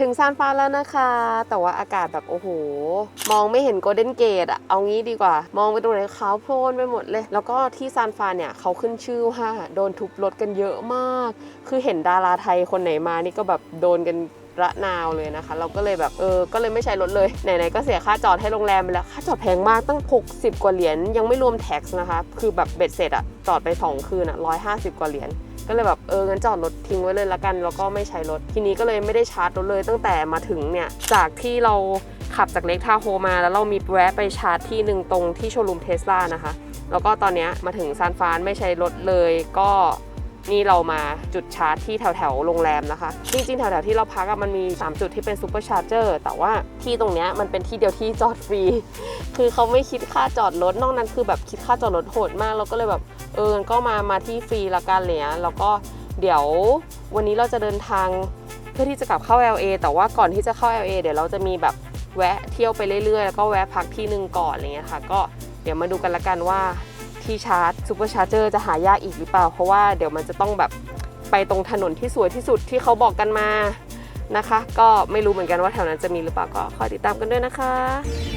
ถึงซานฟานแล้วนะคะ แต่ว่าอากาศแบบโอ้โห มองไม่เห็นโกลเด้นเกตอะเอางี้ดีกว่า มองไปตรงไหนขาวโพลนไปหมดเลย แล้วก็ที่ซานฟานเนี่ยเขาขึ้นชื่อว่าโดนทุบรถกันเยอะมาก คือเห็นดาราไทยคนไหนมานี่ก็แบบโดนกันระนาวเลยนะคะ เราก็เลยแบบเออ ก็เลยไม่ใช้รถเลย ไหนๆ ก็เสียค่าจอดให้โรงแรมไปแล้ว ค่าจอดแพงมากตั้ง 60 กว่าเหรียญ ยังไม่รวมแท็กซ์นะคะ คือแบบเบ็ดเสร็จอะจอดไป 2 คืนอะ150 กว่าเหรียญ ก็เลยแบบเอองั้นจอดรถทิ้งไว้เลยละกัน แล้วก็ไม่ใช้รถ ทีนี้ก็เลยไม่ได้ชาร์จรถเลยตั้งแต่มาถึงเนี่ย จากที่เราขับจากเล็กทาโฮมาแล้วเรามีแวะไปชาร์จที่หนึ่งตรงที่โชว์รูมเทสลานะคะ แล้วก็ตอนนี้มาถึงซานฟรานไม่ใช้รถเลยก็ นี่เรามาจุดชาร์จที่แถวแถวโรงแรมนะคะ จริงๆ แถวแถวที่เราพักมันมี 3 จุดที่เป็นซูเปอร์ชาร์เจอร์แต่ว่าที่ตรงนี้มันเป็นที่เดียวที่จอดฟรี คือเขาไม่คิดค่าจอดรถนอกนั้นคือแบบคิดค่าจอดรถโหดมากเราก็เลยแบบเอองั้นก็มามาที่ฟรีละกันเลยนะแล้วก็เดี๋ยววันนี้เราจะเดินทางเพื่อที่จะกลับเข้า LA แต่ว่าก่อนที่จะเข้า LA เดี๋ยวเราจะมีแบบแวะเที่ยวไปเรื่อยๆ แล้วก็แวะพักที่หนึ่งก่อนอะไรเงี้ยค่ะ ก็เดี๋ยวมาดูกันละกันว่า ที่ชาร์จซูเปอร์ชาร์เจอร์จะหายากอีกหรือเปล่า เพราะว่าเดี๋ยวมันจะต้องแบบไปตรงถนนที่สวยที่สุดที่เขาบอกกันมานะคะ ก็ไม่รู้เหมือนกันว่าแถวนั้นจะมีหรือเปล่าก็คอยติดตามกันด้วยนะคะ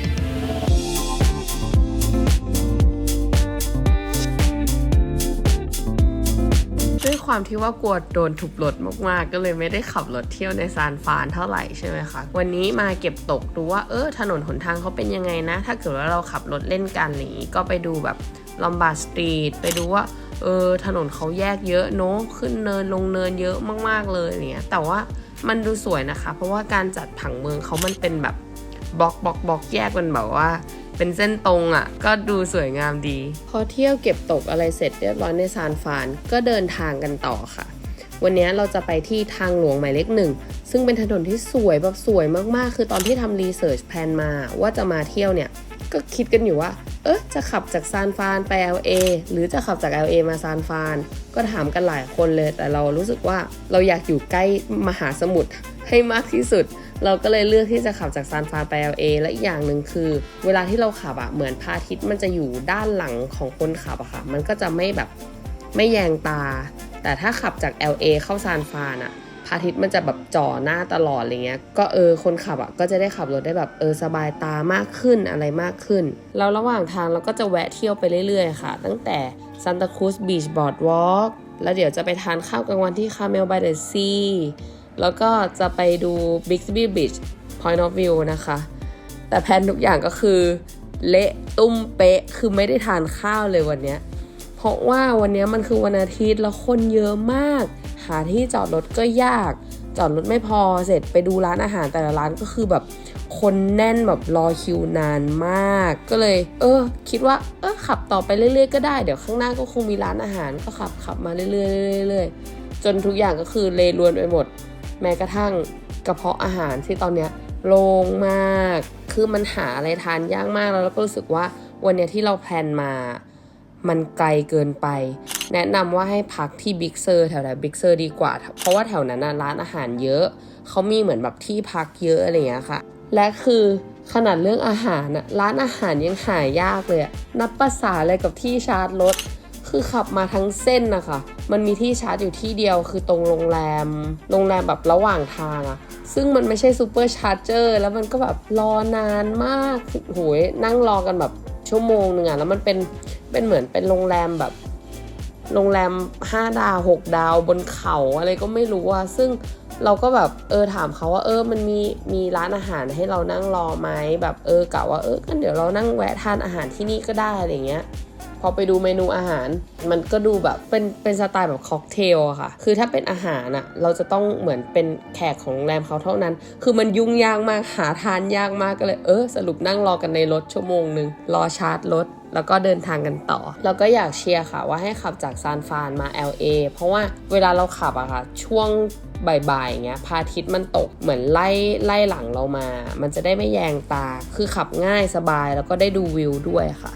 ความที่ว่ากลัวโดนทุบรถมากๆ ก็เลยไม่ได้ขับรถเที่ยวในซานฟานเท่าไหร่ใช่ไหมคะวันนี้มาเก็บตกดูว่าเออถนนหนทางเขาเป็นยังไงนะ ถ้าเกิดว่าเราขับรถเล่นกันอย่างนี้ก็ไปดูแบบลอมบาร์สตรีทไปดูว่าเออถนนเขาแยกเยอะเนอะขึ้นเนินลงเนินเยอะมาก ๆเลยอย่างเงี้ยแต่ว่ามันดูสวยนะคะ เพราะว่าการจัดผังเมืองเขามันเป็นแบบบล็อกบล็อกบล็อกแยกมันแบบว่า เป็นเส้นตรงอะ่ะ ก็ดูสวยงามดี พอเที่ยวเก็บตกอะไรเสร็จเรียบร้อยในซานฟานก็เดินทางกันต่อค่ะ วันนี้เราจะไปที่ทางหลวงหมายเลขหนึ่ง ซึ่งเป็นถนนที่สวยแบบสวยมากๆ คือตอนที่ทำรีเสิร์ชแพลนมาว่าจะมาเที่ยวเนี่ย ก็คิดกันอยู่ว่า เออจะขับจากซานฟานไป LA หรือจะขับจาก LA มาซานฟาน ก็ถามกันหลายคนเลย แต่เรารู้สึกว่าเราอยากอยู่ใกล้มหาสมุทร ให้มากที่สุด เราก็เลยเลือกที่จะขับจากซานฟรานไป LA และอีกอย่างหนึ่งคือ เวลาที่เราขับอะเหมือนพระอาทิตย์มันจะอยู่ด้านหลังของคนขับอะค่ะ มันก็จะไม่แบบไม่แยงตา แต่ถ้าขับจาก LA เข้าซานฟรานอะพระอาทิตย์มันจะแบบจ่อหน้าตลอดอะไรเงี้ย ก็เออคนขับอะก็จะได้ขับรถได้แบบเออสบายตามากขึ้นอะไรมากขึ้น แล้วระหว่างทางเราก็จะแวะเที่ยวไปเรื่อยๆค่ะ ตั้งแต่ซันตาค u สบีชบอร์ดวอล์กแล้วเดี๋ยวจะไปทานข้าวกลางวันที่คาเมลบายเดอะซี แล้วก็จะไปดู Bixby Beach Point of View นะคะ แต่แผนทุกอย่างก็คือ เละตุ้มเป๊ะคือไม่ได้ทานข้าวเลยวันนี้เพราะว่าวันนี้มันคือวันอาทิตย์แล้วคนเยอะมาก หาที่จอดรถก็ยาก จอดรถไม่พอเสร็จไปดูร้านอาหารแต่ละร้านก็คือแบบคนแน่นแบบรอคิวนานมาก ก็เลย เออ คิดว่าเออขับต่อไปเรื่อยๆก็ได้เดี๋ยวข้างหน้าก็คงมีร้านอาหารก็ขับขับมาเรื่อยๆเรื่อยๆจนทุกอย่างก็คือเลรวนไปหมด แม้กระทั่งกระเพาะอาหารที่ตอนเนี้ยโล่งมาก คือมันหาอะไรทานยากมากแล้วเราก็รู้สึกว่าวันเนี้ยที่เราแพลนมา มันไกลเกินไป แนะนำว่าให้พักที่บิ๊กเซอร์แถวๆบิ๊กเซอร์ดีกว่า เพราะว่าแถวนั้นนะร้านอาหารเยอะ เขามีเหมือนแบบที่พักเยอะอะไรอย่างเงี้ยค่ะ และคือขนาดเรื่องอาหารอะร้านอาหารยังหายากเลยนับภาษาอะไรกับที่ชาร์จรถ คือขับมาทั้งเส้นนะคะ มันมีที่ชาร์จอยู่ที่เดียวคือตรงโรงแรม โรงแรมแบบระหว่างทางอะซึ่งมันไม่ใช่ซูเปอร์ชาร์เจอร์แล้วมันก็แบบรอนานมากโหยนั่งรอกันแบบชั่วโมงหนึ่งอะแล้วมันเป็นเป็นเหมือนเป็นโรงแรมแบบ โรงแรม 5 ดาว 6 ดาวบนเขาอะไรก็ไม่รู้อะซึ่งเราก็แบบเออถามเขาว่าเออมันมีมีร้านอาหารให้เรานั่งรอไหมแบบเออกะว่าเออกันเดี๋ยวเรานั่งแวะทานอาหารที่นี่ก็ได้อะไรเงี้ย พอไปดูเมนูอาหาร มันก็ดูแบบเป็นเป็นสไตล์แบบค็อกเทลอะค่ะ คือถ้าเป็นอาหารอะเราจะต้องเหมือนเป็นแขกของโรงแรมเขาเท่านั้น คือมันยุ่งยากมากหาทานยากมากก็เลยเออสรุปนั่งรอกันในรถชั่วโมงหนึ่งรอชาร์จรถแล้วก็เดินทางกันต่อ แล้วก็อยากเชียร์ค่ะว่าให้ขับจากซานฟรานมา LA เพราะว่าเวลาเราขับอะค่ะ ช่วงบ่ายๆอย่างเงี้ยพระอาทิตย์มันตกเหมือนไล่ไล่หลังเรามา มันจะได้ไม่แยงตา คือขับง่ายสบายแล้วก็ได้ดูวิวด้วยค่ะ